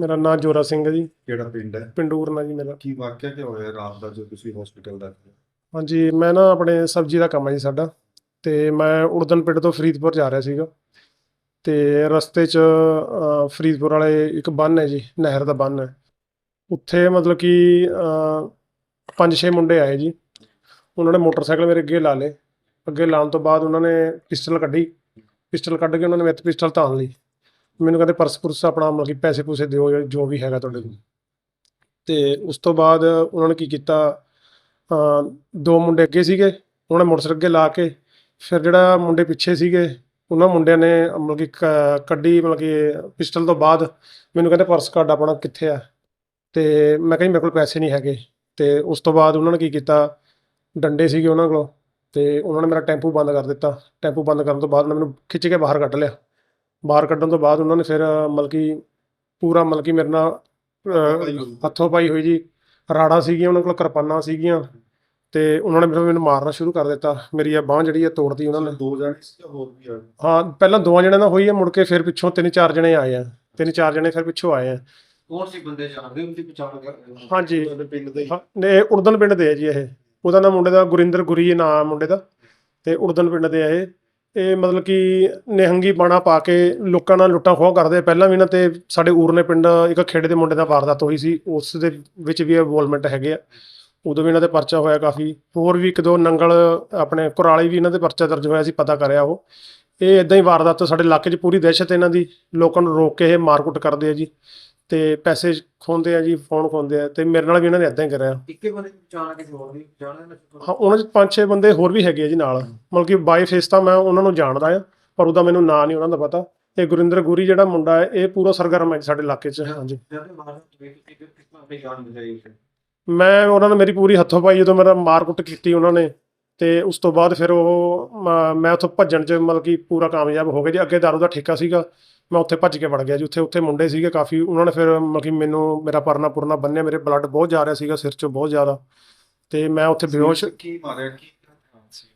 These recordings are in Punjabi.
ਮੇਰਾ ਨਾਮ ਜੋਰਾ ਸਿੰਘ ਹੈ ਜੀ। ਕਿਹੜਾ ਪਿੰਡ ਹੈ? ਪਿੰਡੂਰ ਨਾਲ ਜੀ ਮੇਰਾ। ਕੀ ਵਾਕਿਆ ਕੀ ਹੋਇਆ ਰਾਤ ਦਾ ਜੋ ਤੁਸੀਂ ਹਸਪੀਟਲ ਦਾ ਹਾਂਜੀ ਮੈਂ ਨਾ ਆਪਣੇ ਸਬਜ਼ੀ ਦਾ ਕੰਮ ਹੈ ਜੀ ਸਾਡਾ। ਤੇ ਮੈਂ ਉੜਦਨ ਪਿੰਡ ਤੋਂ ਫਰੀਦਪੁਰ ਜਾ ਰਿਹਾ ਸੀਗਾ। ਤੇ ਰਸਤੇ 'ਚ ਫਰੀਦਪੁਰ ਵਾਲੇ ਇੱਕ ਬੰਨ ਹੈ ਜੀ ਨਹਿਰ ਦਾ ਬੰਨ ਹੈ। ਉੱਥੇ ਮਤਲਬ ਕਿ ਪੰਜ ਛੇ ਮੁੰਡੇ ਆਏ ਜੀ। ਉਹਨਾਂ ਨੇ ਮੋਟਰਸਾਈਕਲ ਮੇਰੇ ਅੱਗੇ ਲਾ ਲਏ। ਅੱਗੇ ਲਾਉਣ ਤੋਂ ਬਾਅਦ ਉਹਨਾਂ ਨੇ ਪਿਸਟਲ ਕੱਢੀ। ਪਿਸਟਲ ਕੱਢ ਕੇ ਉਹਨਾਂ ਨੇ ਮੇਰੇ ਤੇ ਪਿਸਟਲ ਤਾਣ ਲਈ। ਮੈਨੂੰ ਕਹਿੰਦੇ ਪਰਸ ਪੁਰਸ ਆਪਣਾ ਮਤਲਬ ਕਿ ਪੈਸੇ ਪੂਸੇ ਦਿਓ ਜਾਂ ਜੋ ਵੀ ਹੈਗਾ ਤੁਹਾਡੇ ਕੋਲ। ਤੇ ਉਸ ਤੋਂ ਬਾਅਦ ਉਹਨਾਂ ਨੇ ਕੀ ਕੀਤਾ ਦੋ ਮੁੰਡੇ ਅੱਗੇ ਸੀਗੇ, ਉਹਨਾਂ ਨੇ ਮੋਟਰਸਾਈਕਲ ਅੱਗੇ ਲਾ ਕੇ ਫਿਰ ਜਿਹੜਾ ਮੁੰਡੇ ਪਿੱਛੇ ਸੀਗੇ, ਉਹਨਾਂ ਮੁੰਡਿਆਂ ਨੇ ਮਤਲਬ ਕਿ ਕ- ਕੱਢੀ ਮਤਲਬ ਕਿ ਪਿਸਟਲ ਤੋਂ ਬਾਅਦ ਮੈਨੂੰ ਕਹਿੰਦੇ ਪਰਸ ਕੱਢ ਆਪਣਾ ਕਿੱਥੇ ਆ? ਤੇ ਮੈਂ ਕਿਹਾ ਮੇਰੇ ਕੋਲ ਪੈਸੇ ਨਹੀਂ ਹੈਗੇ। ਤੇ ਉਸ ਤੋਂ ਬਾਅਦ ਉਹਨਾਂ ਨੇ ਕੀ ਕੀਤਾ, ਡੰਡੇ ਸੀਗੇ ਉਹਨਾਂ ਕੋਲ ਤੇ ਉਹਨਾਂ ਨੇ ਮੇਰਾ ਟੈਂਪੂ ਬੰਦ ਕਰ ਦਿੱਤਾ। ਟੈਂਪੂ ਬੰਦ ਕਰਨ ਤੋਂ ਬਾਅਦ ਉਹਨਾਂ ਮੈਨੂੰ ਖਿੱਚ ਕੇ ਬਾਹਰ ਕੱਢ ਲਿਆ। ਬਾਹਰ ਕੱਢਣ ਤੋਂ ਬਾਅਦ ਉਹਨਾਂ ਨੇ ਫਿਰ ਮਤਲਬ ਕਿ ਪੂਰਾ ਮਤਲਬ ਕਿ ਮੇਰੇ ਨਾਲ ਹੱਥੋਂ ਪਾਈ ਹੋਈ ਜੀ। ਰਾੜਾ ਸੀਗੀਆਂ ਉਹਨਾਂ ਕੋਲ ਕਿਰਪਾਨਾਂ ਸੀਗੀਆਂ। ਤੇ ਉਹਨਾਂ ਨੇ ਫਿਰ ਮੈਨੂੰ ਮਾਰਨਾ ਸ਼ੁਰੂ ਕਰ ਦਿੱਤਾ। ਮੇਰੀ ਇਹ ਬਾਹ ਜਿਹੜੀ ਹੈ ਤੋੜਤੀ ਉਹਨਾਂ ਨੇ। ਦੋ ਜਾਣੇ ਸੀ ਜਾਂ ਹੋਰ ਵੀ ਆ? ਹਾਂ ਪਹਿਲਾਂ ਦੋ ਜਣਿਆਂ ਨਾਲ ਹੋਈ ਹੈ ਮੁੜ ਕੇ ਫਿਰ ਪਿੱਛੋਂ ਤਿੰਨ ਚਾਰ ਜਣੇ ਆਏ ਆ। ਤਿੰਨ ਚਾਰ ਜਣੇ ਫਿਰ ਪਿੱਛੋਂ ਆਏ ਆ। ਕੌਣ ਸੀ ਬੰਦੇ ਜਾਣਦੇ? ਤੁਸੀਂ ਪਛਾਣ ਕਰ ਹਾਂਜੀ। ਤੁਹਾਡੇ ਪਿੰਡ ਦੇ ਹੀ? ਹਾਂ, ਨੇ ਉੜਦਨ ਪਿੰਡ ਦੇ ਆ ਜੀ ਇਹ। ਉਹਦਾ ਨਾਮ ਮੁੰਡੇ ਦਾ ਗੁਰਿੰਦਰ ਗੁਰੀ ਨਾਮ ਮੁੰਡੇ ਦਾ। ਤੇ ਉੜਦਨ ਪਿੰਡ ਦੇ ਆ ਇਹ। ਇਹ ਮਤਲਬ ਕਿ ਨਿਹੰਗੀ ਬਾਣਾ ਪਾ ਕੇ ਲੋਕਾਂ ਨਾਲ ਲੁੱਟਾਂ ਖੋਹ ਕਰਦੇ। ਆ। ਪਹਿਲਾਂ ਵੀ ਇਹਨਾਂ ਤੇ ਸਾਡੇ ਊਰਨੇ ਪਿੰਡ ਇੱਕ ਖੇੜੇ ਦੇ ਮੁੰਡੇ ਦਾ ਵਾਰਦਾਤ ਹੋਈ ਸੀ, ਉਸ ਦੇ ਵਿੱਚ ਵੀ ਇਨਵੋਲਵਮੈਂਟ ਹੈਗੇ ਆ। ਉਦੋਂ ਵੀ ਇਹਨਾਂ ਦੇ ਪਰਚਾ ਹੋਇਆ ਕਾਫੀ। ਹੋਰ ਵੀ ਇੱਕ ਦੋ ਨੰਗਲ ਆਪਣੇ ਕੁਰਾਲੀ ਵੀ ਇਹਨਾਂ ਦੇ ਪਰਚਾ ਦਰਜ ਹੋਇਆ ਸੀ, ਪਤਾ ਕਰਿਆ ਉਹ। ਇਹ ਇਦਾਂ ਹੀ ਵਾਰਦਾਤ ਸਾਡੇ ਇਲਾਕੇ 'ਚ ਪੂਰੀ ਦਹਿਸ਼ਤ ਇਹਨਾਂ ਦੀ। ਲੋਕਾਂ ਨੂੰ ਰੋਕ ਕੇ ਇਹ ਮਾਰਕੁੱਟ ਕਰਦੇ ਆ ਜੀ। ਤੇ ਪੈਸੇ ਖੋਂਦੇ ਆ ਜੀ ਫੋਨ ਖੋਂਦੇ ਆ ਤੇ ਮੇਰੇ ਨਾਲ ਵੀ ਇਹਨਾਂ ਨੇ ਇਦਾਂ ਹੀ ਕਰਿਆ। ਇੱਕੇ ਬੰਦੇ ਨੂੰ ਪਛਾਣ ਕਿਸੇ ਹੋਰ ਵੀ ਜਾਣਦੇ ਨਾ ਹਾਂ ਉਹਨਾਂ 'ਚ ਪੰਜ ਛੇ ਬੰਦੇ ਹੋਰ ਵੀ ਹੈਗੇ ਆ ਜੀ ਨਾਲ। ਮਤਲਬ ਕਿ ਬਾਈ ਫੇਸ ਤਾਂ ਮੈਂ ਉਹਨਾਂ ਨੂੰ ਜਾਣਦਾ ਆ ਪਰ ਉਹਦਾ ਮੈਨੂੰ ਨਾਂ ਨਹੀਂ ਉਹਨਾਂ ਦਾ ਪਤਾ। ਤੇ ਗੁਰਿੰਦਰ ਗੁਰੀ ਜਿਹੜਾ ਮੁੰਡਾ ਹੈ ਇਹ ਪੂਰਾ ਸਰਗਰਮ ਹੈ ਜੀ ਸਾਡੇ ਇਲਾਕੇ 'ਚ। ਹਾਂਜੀ। ਜਦ ਮਾਰਨ ਤੁਸੀਂ ਤੁਸੀਂ ਕਿਸ ਤਰ੍ਹਾਂ ਆਪਣੀ ਜਾਨ ਬਚਾਈ ਫਿਰ ਮੈਂ ਉਹਨਾਂ ਨੇ ਮੇਰੀ ਪੂਰੀ ਹੱਥੋਂ ਪਾਈ ਜਦੋਂ ਮੇਰਾ ਮਾਰਕੁੱਟ ਕੀਤੀ ਉਹਨਾਂ ਨੇ। ਤੇ ਉਸ ਤੋਂ ਬਾਅਦ ਫਿਰ ਉਹ ਮ- ਮੈਂ ਉੱਥੋਂ ਭੱਜਣ 'ਚ ਮਤਲਬ ਕਿ ਪੂਰਾ ਕਾਮਯਾਬ ਹੋ ਗਿਆ ਜੀ। ਅੱਗੇ ਦਾਰੂ ਦਾ ਠੇਕਾ ਸੀਗਾ ਮੈਂ ਉੱਥੇ ਭੱਜ ਕੇ ਵੜ ਗਿਆ ਜੀ। ਉੱਥੇ ਉੱਥੇ ਮੁੰਡੇ ਸੀਗੇ ਕਾਫੀ ਉਹਨਾਂ ਨੇ ਫਿਰ ਮਤਲਬ ਕਿ ਮੈਨੂੰ ਮੇਰਾ ਪਰਨਾ ਪੁਰਨਾ ਬੰਨਿਆ ਮੇਰੇ ਬਲੱਡ ਬਹੁਤ ਜਾ ਰਿਹਾ ਸੀਗਾ ਸਿਰ 'ਚੋਂ ਬਹੁਤ ਜ਼ਿਆਦਾ। ਤੇ ਮੈਂ ਉੱਥੇ ਬੇਹੋਸ਼ ਕੀ ਮਾਰਿਆ? ਕੀ ਸੀ?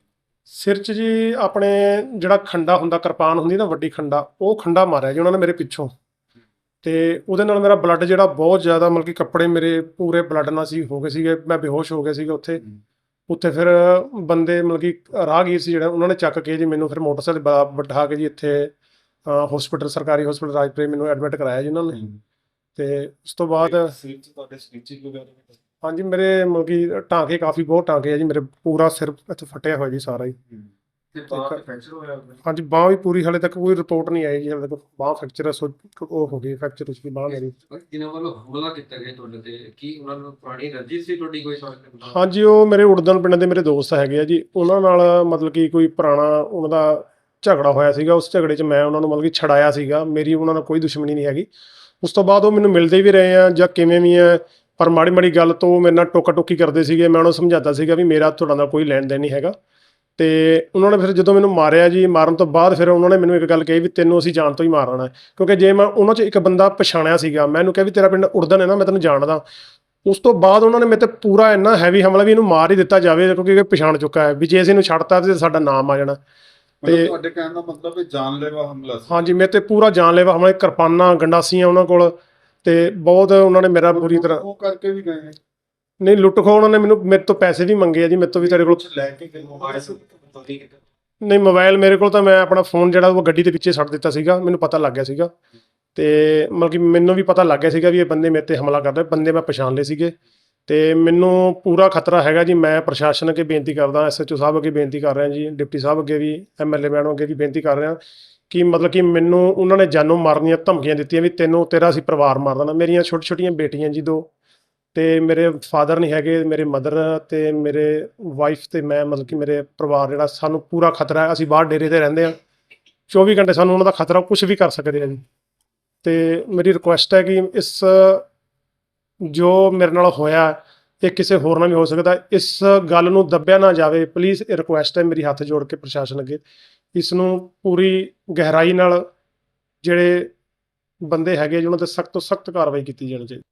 ਸਿਰ 'ਚ ਜੀ ਆਪਣੇ ਜਿਹੜਾ ਖੰਡਾ ਹੁੰਦਾ ਕਿਰਪਾਨ ਹੁੰਦੀ ਨਾ ਵੱਡੀ ਖੰਡਾ ਉਹ ਖੰਡਾ ਮਾਰਿਆ ਜੀ ਉਹਨਾਂ ਨੇ ਮੇਰੇ ਪਿੱਛੋਂ। ਤੇ ਉਹਦੇ ਨਾਲ ਮੇਰਾ ਬਲੱਡ ਜਿਹੜਾ ਬਹੁਤ ਜ਼ਿਆਦਾ ਮਤਲਬ ਕਿ ਕੱਪੜੇ ਮੇਰੇ ਪੂਰੇ ਬਲੱਡ ਨਾਲ ਸੀ ਹੋ ਗਏ ਸੀਗੇ ਮੈਂ ਬੇਹੋਸ਼ ਹੋ ਗਿਆ ਸੀਗਾ ਉੱਥੇ। ਉੱਥੇ ਫਿਰ ਬੰਦੇ ਮਤਲਬ ਕਿ ਰਾਹਗੀਰ ਸੀ ਜਿਹੜਾ ਉਹਨਾਂ ਨੇ ਚੱਕ ਕੇ ਜੀ ਮੈਨੂੰ ਫਿਰ ਮੋਟਰਸਾਈਕਲ ਬਿਠਾ ਕੇ ਜੀ ਇੱਥੇ ਹਸਪੀਟਲ ਸਰਕਾਰੀ ਹਸਪੀਟਲ ਰਾਜਪੁਰੇ ਮੈਨੂੰ ਐਡਮਿਟ ਕਰਾਇਆ ਜੀ ਉਹਨਾਂ ਨੇ। ਤੇ ਉਸ ਤੋਂ ਬਾਅਦ ਤੁਹਾਡੇ ਸਟਿਚਿੰਗ ਵਗੈਰਾ ਹਾਂਜੀ ਮੇਰੇ ਮਤਲਬ ਕਿ ਟਾਂਕੇ ਕਾਫੀ ਬਹੁਤ ਟਾਂਕੇ ਆ ਜੀ ਮੇਰੇ ਪੂਰਾ ਸਿਰ ਇੱਥੇ ਫਟਿਆ ਹੋਇਆ ਜੀ ਸਾਰਾ ਹੀ। ਤੇ ਬਾਹਰ ਫ੍ਰੈਕਚਰ ਹੋਇਆ ਹੋਇਆ। ਹਾਂਜੀ ਬਾਂਹ ਵੀ ਪੂਰੀ ਹਲੇ ਤੱਕ ਕੋਈ ਰਿਪੋਰਟ ਨਹੀਂ ਆਈ ਜੀ ਹਲੇ ਤੱਕ ਬਾਂਹ ਫ੍ਰੈਕਚਰ ਉਹ ਹੋ ਗਈ ਫ੍ਰੈਕਚਰ ਉਸ ਦੀ ਬਾਂਹ ਮੇਰੀ ਜਿਨ੍ਹਾਂ ਵੱਲੋਂ ਹਮਲਾ ਕੀਤਾ ਗਿਆ ਤੁਹਾਡੇ ਤੇ ਕੀ ਉਹਨਾਂ ਨੂੰ ਪੁਰਾਣੀ ਰੰਜਿਸ਼ ਸੀ ਤੁਹਾਡੀ ਕੋਈ ਨਾਲ? ਹਾਂਜੀ ਉਹ ਮੇਰੇ ਉੜਦਨ ਪਿੰਡ ਦੇ ਮੇਰੇ ਦੋਸਤ ਹੈਗੇ ਆ ਜੀ ਉਹਨਾਂ ਨਾਲ ਮਤਲਬ ਕਿ ਕੋਈ ਪੁਰਾਣਾ ਉਹਨਾਂ ਦਾ ਝਗੜਾ ਹੋਇਆ ਸੀਗਾ ਉਸ ਝਗੜੇ 'ਚ ਮੈਂ ਉਹਨਾਂ ਨੂੰ ਮਤਲਬ ਕਿ ਛਡਾਇਆ ਸੀਗਾ ਮੇਰੀ ਉਹਨਾਂ ਨਾਲ ਕੋਈ ਦੁਸ਼ਮਣੀ ਨਹੀਂ ਹੈਗੀ ਉਸ ਤੋਂ ਬਾਅਦ ਉਹ ਮੈਨੂੰ ਮਿਲਦੇ ਵੀ ਰਹੇ ਆ ਜਾਂ ਕਿਵੇਂ ਵੀ ਆ ਪਰ ਮਾੜੀ ਮਾੜੀ ਗੱਲ ਤੋਂ ਮੇਰੇ ਨਾਲ ਟੋਕਾ ਟੋਕੀ ਕਰਦੇ ਸੀਗੇ ਮੈਂ ਉਹਨਾਂ ਨੂੰ ਸਮਝਾਤਾ ਸੀਗਾ ਵੀ ਮੇਰਾ ਤੁਹਾਡਾ ਨਾਲ ਕੋਈ ਲੈਣ ਦੇਣ ਨਹੀਂ ਹੈਗਾ ਤੇ ਉਹਨਾਂ ਨੇ ਫਿਰ ਜਦੋਂ ਮੈਨੂੰ ਮਾਰਿਆ ਜੀ ਮਾਰਨ ਤੋਂ ਬਾਅਦ ਫਿਰ ਉਹਨਾਂ ਨੇ ਮੈਨੂੰ ਇੱਕ ਗੱਲ ਕਹੀ ਵੀ ਤੈਨੂੰ ਅਸੀਂ ਜਾਣ ਤੋਂ ਹੀ ਮਾਰਨਾ ਹੈ। ਕਿਉਂਕਿ ਜੇ ਮੈਂ ਉਹਨਾਂ 'ਚ ਇੱਕ ਬੰਦਾ ਪਛਾਣਿਆ ਸੀਗਾ ਮੈਂ ਇਹਨੂੰ ਕਿਹਾ ਵੀ ਤੇਰਾ ਪਿੰਡ ਉੜਦਨ ਹੈ ਨਾ ਮੈਂ ਤੈਨੂੰ ਜਾਣਦਾ। ਉਸ ਤੋਂ ਬਾਅਦ ਉਹਨਾਂ ਨੇ ਮੇਰੇ ਤੇ ਪੂਰਾ ਇੰਨਾ ਹੈਵੀ ਹਮਲਾ ਵੀ ਇਹਨੂੰ ਮਾਰ ਹੀ ਦਿੱਤਾ ਜਾਵੇ ਕਿਉਂਕਿ ਇਹ ਪਛਾਣ ਚੁੱਕਾ ਹੈ ਵੀ ਜੇ ਅਸੀਂ ਇਹਨੂੰ ਛੱਡਤਾ ਤੇ ਸਾਡਾ ਨਾਮ ਆ ਜਾਣਾ। ਤੇ- ਤੁਹਾਡੇ ਕਹਿਣ ਦਾ ਮਤਲਬ ਹੈ ਜਾਨਲੇਵਾ ਹਮਲਾ ਸੀ। ਹਾਂਜੀ ਮੇਰੇ ਤੇ ਪੂਰਾ ਜਾਨਲੇਵਾ ਹਮਲਾ ਕਿਰਪਾਨਾਂ ਗੰਡਾਸੀਆਂ ਉਹਨਾਂ ਕੋਲ ਤੇ ਬਹੁਤ ਉਹਨਾਂ ਨੇ ਮੇਰਾ ਪੂਰੀ ਤਰ੍ਹਾਂ ਉਹ ਕਰਕੇ ਵੀ ਗਏ ਨਹੀਂ ਲੁੱਟ ਖੋ ਉਹਨਾਂ ਨੇ ਮੈਨੂੰ ਮੇਰੇ ਤੋਂ ਪੈਸੇ ਵੀ ਮੰਗੇ ਆ ਜੀ ਮੇਰੇ ਤੋਂ ਵੀ ਤੇਰੇ ਕੋਲ ਲੈ ਕੇ ਗਏ ਮੋਬਾਈਲ ਨਹੀਂ ਮੋਬਾਈਲ ਮੇਰੇ ਕੋਲ ਤਾਂ ਮੈਂ ਆਪਣਾ ਫੋਨ ਜਿਹੜਾ ਉਹ ਗੱਡੀ ਦੇ ਪਿੱਛੇ ਛੱਡ ਦਿੱਤਾ ਸੀਗਾ ਮੈਨੂੰ ਪਤਾ ਲੱਗ ਗਿਆ ਸੀਗਾ। ਤੇ ਮਤਲਬ ਕਿ ਮੈਨੂੰ ਵੀ ਪਤਾ ਲੱਗ ਗਿਆ ਸੀਗਾ ਵੀ ਇਹ ਬੰਦੇ ਮੇਰੇ ਤੇ ਹਮਲਾ ਕਰ ਰਹੇ ਬੰਦੇ ਮੈਂ ਪਛਾਣ ਲਏ ਸੀਗੇ। ਤੇ ਮੈਨੂੰ ਪੂਰਾ ਖਤਰਾ ਹੈਗਾ ਜੀ ਮੈਂ ਪ੍ਰਸ਼ਾਸਨ ਅੱਗੇ ਬੇਨਤੀ ਕਰਦਾ ਐਸਐਚਓ ਸਾਹਿਬ ਅੱਗੇ ਬੇਨਤੀ ਕਰ ਰਿਹਾ ਜੀ ਡਿਪਟੀ ਸਾਹਿਬ ਅੱਗੇ ਵੀ ਐਮਐਲਏ ਮੈਡਮ ਅੱਗੇ ਵੀ ਬੇਨਤੀ ਕਰ ਰਿਹਾ ਕਿ ਮਤਲਬ ਕਿ ਮੈਨੂੰ ਉਹਨਾਂ ਨੇ ਜਾਨੋਂ ਮਾਰਨ ਦੀਆਂ ਧਮਕੀਆਂ ਦਿੱਤੀਆਂ ਵੀ ਤੈਨੂੰ ਤੇਰਾ ਅਸੀਂ ਪਰਿਵਾਰ ਮਾਰ ਦੇਣਾ। ਮੇਰੀਆਂ ਛੋਟੀ ਛੋਟੀਆਂ ਬੇਟੀਆਂ ਜੀ ਦੋ। ਤੇ ਮੇਰੇ ਫਾਦਰ ਨਹੀਂ ਹੈਗੇ, ਮੇਰੇ ਮਦਰ ਤੇ ਮੇਰੇ ਵਾਈਫ ਤੇ ਮੈਂ ਮਤਲਬ ਕਿ ਮੇਰੇ ਪਰਿਵਾਰ ਜਿਹੜਾ ਸਾਨੂੰ ਪੂਰਾ ਖਤਰਾ ਹੈ, ਅਸੀਂ ਬਾਹਰ ਡੇਰੇ ਤੇ ਰਹਿੰਦੇ ਆ 24 ਘੰਟੇ ਸਾਨੂੰ ਉਹਨਾਂ ਦਾ ਖਤਰਾ ਕੁਝ ਵੀ ਕਰ ਸਕਦੇ ਆ ਜੀ। ਤੇ ਮੇਰੀ ਰਿਕੁਐਸਟ ਹੈ ਕਿ ਇਸ ਜੋ ਮੇਰੇ ਨਾਲ ਹੋਇਆ ਇਹ ਕਿਸੇ ਹੋਰ ਨਾਲ ਵੀ ਹੋ ਸਕਦਾ ਇਸ ਗੱਲ ਨੂੰ ਦੱਬਿਆ ਨਾ ਜਾਵੇ ਪਲੀਜ਼ ਇਹ ਰਿਕੁਐਸਟ ਹੈ ਮੇਰੀ ਹੱਥ ਜੋੜ ਕੇ ਪ੍ਰਸ਼ਾਸਨ ਅੱਗੇ। ਇਸ ਨੂੰ ਪੂਰੀ ਗਹਿਰਾਈ ਨਾਲ ਜਿਹੜੇ ਬੰਦੇ ਹੈਗੇ ਜਿਹਨਾਂ ਤੇ ਸਖਤ ਤੋਂ ਸਖਤ ਕਾਰਵਾਈ ਕੀਤੀ ਜਾਣੀ ਚਾਹੀਦੀ।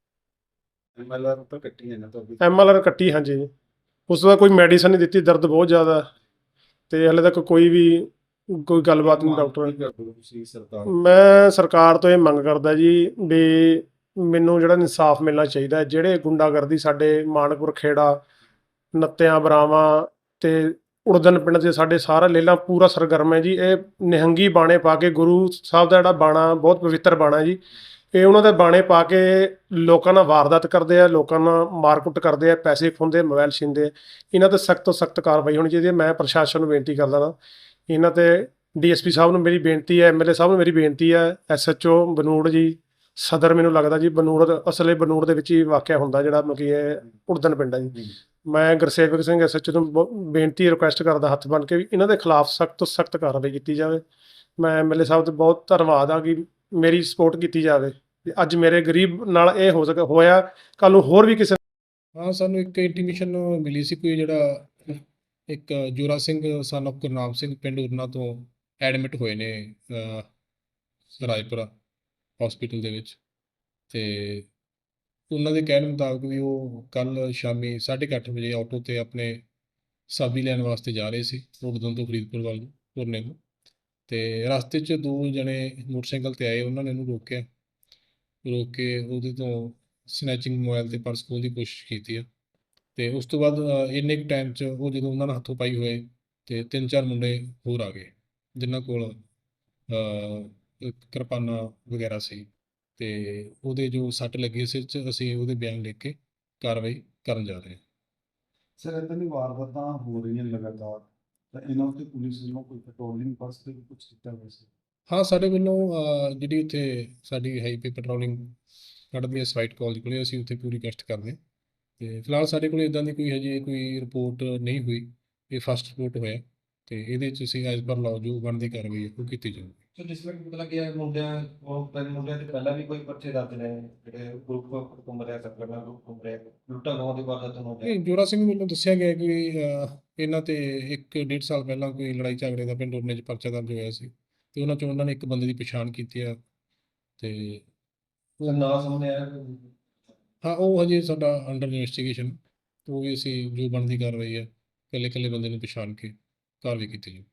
ਐਮਐਲਆਰ ਤਾਂ ਕੱਟੀ ਹੈ ਨਾ ਐਮਐਲਆਰ ਕੱਟੀ ਹਾਂਜੀ ਉਸ ਬਾਅਦ ਕੋਈ ਮੈਡੀਸਨ ਨਹੀਂ ਦਿੱਤੀ ਦਰਦ ਬਹੁਤ ਜ਼ਿਆਦਾ। ਤੇ ਹਲੇ ਤੱਕ ਕੋਈ ਵੀ ਕੋਈ ਗੱਲਬਾਤ ਨਹੀਂ ਡਾਕਟਰ ਸਰਕਾਰ ਮੈਂ ਸਰਕਾਰ ਤੋਂ ਇਹ ਮੰਗ ਕਰਦਾ ਜੀ ਵੀ ਮੈਨੂੰ ਜਿਹੜਾ ਇਨਸਾਫ ਮਿਲਣਾ ਚਾਹੀਦਾ। ਜਿਹੜੇ ਗੁੰਡਾਗਰਦੀ ਸਾਡੇ ਮਾਨਕਪੁਰ ਖੇੜਾ ਨੱਤਿਆਂ ਬਰਾਵਾਂ ਤੇ ਉੜਦਨ ਪਿੰਡ ਦੇ ਸਾਡੇ ਸਾਰਾ ਲੇਲਾ ਪੂਰਾ ਸਰਗਰਮ ਹੈ ਜੀ ਇਹ ਨਿਹੰਗੀ ਬਾਣੇ ਪਾ ਕੇ ਗੁਰੂ ਸਾਹਿਬ ਦਾ ਜਿਹੜਾ ਬਾਣਾ ਬਹੁਤ ਪਵਿੱਤਰ ਬਾਣਾ ਜੀ ਇਹ ਉਹਨਾਂ ਦੇ ਬਾਣੇ ਪਾ ਕੇ ਲੋਕਾਂ ਨਾਲ ਵਾਰਦਾਤ ਕਰਦੇ ਆ ਲੋਕਾਂ ਨਾਲ ਮਾਰਕੁੱਟ ਕਰਦੇ ਆ ਪੈਸੇ ਖੁੰਦੇ ਮੋਬਾਈਲ ਛਿੰਦੇ। ਇਹਨਾਂ ਤੇ ਸਖਤ ਤੋਂ ਸਖਤ ਕਾਰਵਾਈ ਹੋਣੀ ਚਾਹੀਦੀ ਹੈ। ਮੈਂ ਪ੍ਰਸ਼ਾਸਨ ਨੂੰ ਬੇਨਤੀ ਕਰਦਾ ਨਾ ਇਹਨਾਂ ਤੇ ਡੀਐਸਪੀ ਸਾਹਿਬ ਨੂੰ ਮੇਰੀ ਬੇਨਤੀ ਹੈ ਐਮਐਲਏ ਸਾਹਿਬ ਨੂੰ ਮੇਰੀ ਬੇਨਤੀ ਹੈ ਐਸਐਚਓ ਬਨੂੜ ਜੀ ਸਦਰ ਮੈਨੂੰ ਲੱਗਦਾ ਜੀ ਬਨੂੜ ਅਸਲੇ ਬਨੂੜ ਦੇ ਵਿੱਚ ਹੀ ਵਾਕਿਆ ਹੁੰਦਾ ਜਿਹੜਾ ਮਤਲਬ ਕਿ ਇਹ ਉੜਦਨ ਪਿੰਡ ਹੈ ਜੀ। ਮੈਂ ਗੁਰਸੇਵਕ ਸਿੰਘ ਐਸਐਚਓ ਨੂੰ ਬੇਨਤੀ ਰਿਕੁਐਸਟ ਕਰਦਾ ਹੱਥ ਬੰਨ੍ਹ ਕੇ ਵੀ ਇਹਨਾਂ ਦੇ ਖਿਲਾਫ ਸਖਤ ਤੋਂ ਸਖਤ ਕਾਰਵਾਈ ਕੀਤੀ ਜਾਵੇ। ਮੈਂ ਐਮਐਲਏ ਸਾਹਿਬ ਤੇ ਬਹੁਤ ਧੰਨਵਾਦ ਆ ਕਿ ਮੇਰੀ ਸਪੋਰਟ ਕੀਤੀ ਜਾਵੇ। ਤੇ ਅੱਜ ਮੇਰੇ ਗਰੀਬ ਨਾਲ ਇਹ ਹੋ ਸਕਿਆ ਹੋਇਆ ਕੱਲ ਨੂੰ ਹੋਰ ਵੀ ਕਿਸੇ ਹਾਂ ਸਾਨੂੰ ਇੱਕ ਇੰਟੀਮੇਸ਼ਨ ਮਿਲੀ ਸੀ ਕੋਈ ਜਿਹੜਾ ਇੱਕ ਜੋਰਾ ਸਿੰਘ ਸਨ of ਗੁਰਨਾਮ ਸਿੰਘ ਪਿੰਡ ਉਰਨਾ ਤੋਂ ਐਡਮਿਟ ਹੋਏ ਨੇ ਅਹ, ਰਾਏਪੁਰਾ ਹਸਪੀਟਲ ਦੇ ਵਿੱਚ। ਤੇ ਉਹਨਾਂ ਦੇ ਕਹਿਣ ਮੁਤਾਬਕ ਵੀ ਉਹ ਕੱਲ ਸ਼ਾਮੀ 8:30 ਵਜੇ ਆਟੋ ਤੇ ਆਪਣੇ ਸਾਬੀ ਲੈਣ ਵਾਸਤੇ ਜਾ ਰਹੇ ਸੀ ਰੋਡਦੋਂ ਤੋਂ ਫਰੀਦਪੁਰ ਵੱਲ ਨੂੰ ਤੁਰਨੇ ਨੂੰ। ਤੇ ਰਸਤੇ 'ਚ ਦੋ ਜਣੇ ਮੋਟਰਸਾਈਕਲ ਤੇ ਆਏ ਉਹਨਾਂ ਨੇ ਉਹਨੂੰ ਰੋਕਿਆ। ਰੋਕ ਕੇ ਉਹਦੇ ਤੋਂ ਸਨੈਚਿੰਗ ਮੋਬਾਈਲ ਤੇ ਪਰਸ ਖੋਹਣ ਦੀ ਕੋਸ਼ਿਸ਼ ਕੀਤੀ ਆ। ਤੇ ਉਸ ਤੋਂ ਬਾਅਦ ਅ, ਇੰਨੇ ਕੁ ਟਾਈਮ 'ਚ ਉਹ ਜਦੋਂ ਉਹਨਾਂ ਨਾਲ ਹੱਥੋਂ ਪਾਈ ਹੋਏ ਤੇ ਤਿੰਨ ਚਾਰ ਮੁੰਡੇ ਹੋਰ ਆ ਗਏ ਜਿਨ੍ਹਾਂ ਕੋਲ ਅ, ਕਿਰਪਾਨਾਂ ਵਗੈਰਾ ਸੀ। ਤੇ ਉਹਦੇ ਜੋ ਸੱਟ ਲੱਗੀ ਸੀ ਚ ਅਸੀਂ ਉਹਦੇ ਬਿਆਨ ਲਿਖ ਕੇ ਕਾਰਵਾਈ ਕਰਨ ਜਾ ਰਹੇ ਹਾਂ। ਸਰ ਇਦਾਂ ਦੀ ਵਾਰਦਾਤਾਂ ਹੋ ਰਹੀਆਂ ਲਗਾਤਾਰ। ਤਾਂ ਇਹਨਾਂ ਉੱਤੇ ਪੁਲਿਸ ਵੱਲੋਂ ਕੋਈ ਪੈਟਰੋਲਿੰਗ ਬੱਸ ਤੇ ਵੀ ਕੁਝ ਕੀਤਾ ਹੋਇਆ ਸੀ? ਹਾਂ ਸਾਡੇ ਵੱਲੋਂ ਜਿਹੜੀ ਉੱਥੇ ਸਾਡੀ ਹਾਈਵੇ ਪੈਟਰੋਲਿੰਗ ਕੱਢਦੀ ਹੈ ਸਵਾਈਟ ਕਾਲ ਕੋਲੇ ਅਸੀਂ ਉੱਥੇ ਪੂਰੀ ਗਸ਼ਤ ਕਰਦੇ ਹਾਂ। ਤੇ ਫਿਲਹਾਲ ਸਾਡੇ ਕੋਲ ਇਦਾਂ ਦੀ ਕੋਈ ਹਜੇ ਕੋਈ ਰਿਪੋਰਟ ਨਹੀਂ ਹੋਈ ਇਹ ਫਸਟ ਰਿਪੋਰਟ ਹੋਇਆ। ਤੇ ਇਹਦੇ 'ਚ ਅਸੀਂ ਐਜ਼ ਪਰ ਲਾਅ ਜੋ ਬਣਦੀ ਕਾਰਵਾਈ ਹੈ ਉਹ ਕੀਤੀ ਜਾਊਗੀ। ਸੋ ਜਿਸ ਵੇਲੇ ਪਤਾ ਲੱਗਿਆ ਮੁੰਡਿਆਂ ਉਹ ਪਹਿਲੇ ਮੁੰਡਿਆਂ ਤੇ ਪਹਿਲਾਂ ਵੀ ਕੋਈ ਪਰਚੇ ਦਰਜ ਨੇ ਜਿਹੜੇ ਗਰੁੱਪ ਘੁੰਮ ਰਿਹਾ ਸਰਕਲਾਂ ਗਰੁੱਪ ਘੁੰਮ ਰਿਹਾ ਲੁੱਟਾਂ ਖੋਹਾਂ ਦੀ ਵਾਰਦਾਤ ਨੂੰ ਇਹ ਜੋਰਾ ਸਿੰਘ ਵੱਲੋਂ ਦੱਸਿਆ ਗਿਆ ਕਿ ਇਹਨਾਂ ਤੇ ਇੱਕ ਡੇਢ ਸਾਲ ਪਹਿਲਾਂ ਕੋਈ ਲੜਾਈ ਝਗੜੇ ਦਾ ਪਿੰਡ ਉਰਨੇ 'ਚ ਪਰਚਾ ਦਰਜ ਹੋਇਆ ਸੀ ਤੇ ਉਹਨਾਂ 'ਚੋਂ ਉਹਨਾਂ ਨੇ ਇੱਕ ਬੰਦੇ ਦੀ ਪਛਾਣ ਕੀਤੀ ਆ ਤੇ ਸਰ ਨਾ ਸਾਹਮਣੇ ਆਇਆ ਹਾਂ ਉਹ ਹਜੇ ਸਾਡਾ ਅੰਡਰ ਇਨਵੈਸਟੀਗੇਸ਼ਨ ਉਹ ਵੀ ਅਸੀਂ ਜੋ ਬਣਦੀ ਕਾਰਵਾਈ ਹੈ ਇਕੱਲੇ ਇਕੱਲੇ ਬੰਦੇ ਨੂੰ ਪਛਾਣ ਕੇ ਕਾਰਵਾਈ ਕੀਤੀ ਜਾਊ।